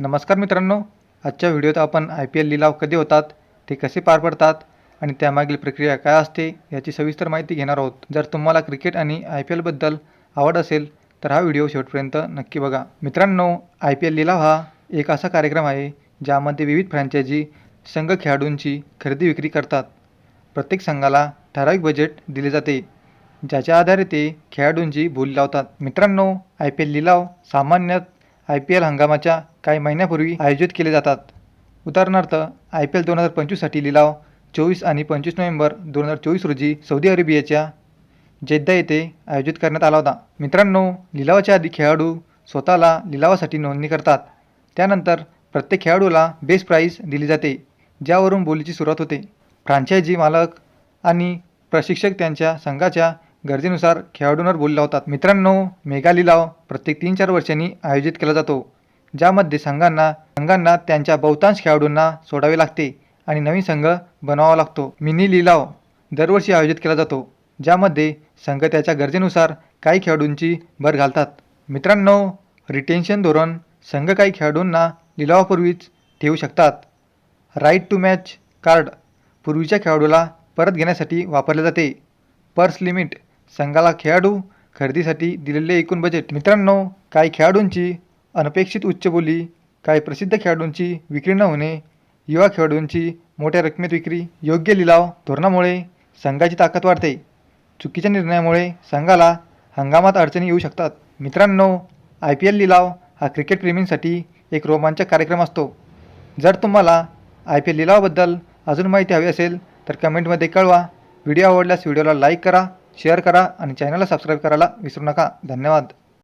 नमस्कार मित्रांनो आजच्या व्हिडिओत आपण आय पी एल लिलाव कधी होतात ते कसे पार पडतात आणि त्यामागील प्रक्रिया काय असते याची सविस्तर माहिती घेणार आहोत. जर तुम्हाला क्रिकेट आणि आय पी एलबद्दल आवड असेल तर हा व्हिडिओ शेवटपर्यंत नक्की बघा. मित्रांनो आय पी एल लिलाव हा एक असा कार्यक्रम आहे ज्यामध्ये विविध फ्रँचायझी संघ खेळाडूंची खरेदी विक्री करतात. प्रत्येक संघाला ठराविक बजेट दिले जाते ज्याच्या आधारे ते खेळाडूंची बोली लावतात. मित्रांनो आय पी एल लिलाव सामान्यतः आय पी एल हंगामाच्या काही महिन्यापूर्वी आयोजित केले जातात. उदाहरणार्थ आय पी एल दोन हजार पंचवीससाठी लिलाव चोवीस आणि पंचवीस नोव्हेंबर दोन हजार चोवीस रोजी सौदी अरेबियाच्या जेद्दा येथे आयोजित करण्यात आला होता. मित्रांनो लिलावाच्या आधी खेळाडू स्वतःला लिलावासाठी नोंदणी करतात. त्यानंतर प्रत्येक खेळाडूला बेस्ट प्राईज दिली जाते ज्यावरून बोलीची सुरुवात होते. फ्रँचायझी मालक आणि प्रशिक्षक त्यांच्या संघाच्या गरजेनुसार खेळाडूंवर बोली लावतात मित्रांनो मेगा लिलाव प्रत्येक तीन चार वर्षांनी आयोजित केला जातो. ज्यामध्ये संघांना संघांना त्यांच्या बहुतांश खेळाडूंना सोडावे लागते आणि नवीन संघ बनवावा लागतो. मिनी लिलाव दरवर्षी आयोजित केला जातो ज्यामध्ये संघ त्याच्या गरजेनुसार काही खेळाडूंची भर घालतात. मित्रांनो रिटेन्शन धोरण संघ काही खेळाडूंना लिलावापूर्वीच ठेवू शकतात. राईट टू मॅच कार्ड पूर्वीच्या खेळाडूला परत घेण्यासाठी वापरले जाते. पर्स लिमिट संघाला खेळाडू खरेदीसाठी दिलेले एकूण बजेट मित्रांनो काही खेळाडूंची अनपेक्षित उच्च बोली काही प्रसिद्ध खेळाडूंची विक्री न होणे युवा खेळाडूंची मोठ्या रकमेत विक्री योग्य लिलाव धोरणामुळे संघाची ताकद वाढते. चुकीच्या निर्णयामुळे संघाला हंगामात अडचणी येऊ शकतात. मित्रांनो आय पी एल लिलाव हा क्रिकेट प्रेमींसाठी एक रोमांचक कार्यक्रम असतो. जर तुम्हाला आय पी एल लिलावाबद्दल अजून माहिती हवी असेल तर कमेंटमध्ये कळवा. व्हिडिओ आवडल्यास व्हिडिओला लाईक करा. शेअर करा आणि चॅनलला सबस्क्राईब करायला विसरू नका. धन्यवाद.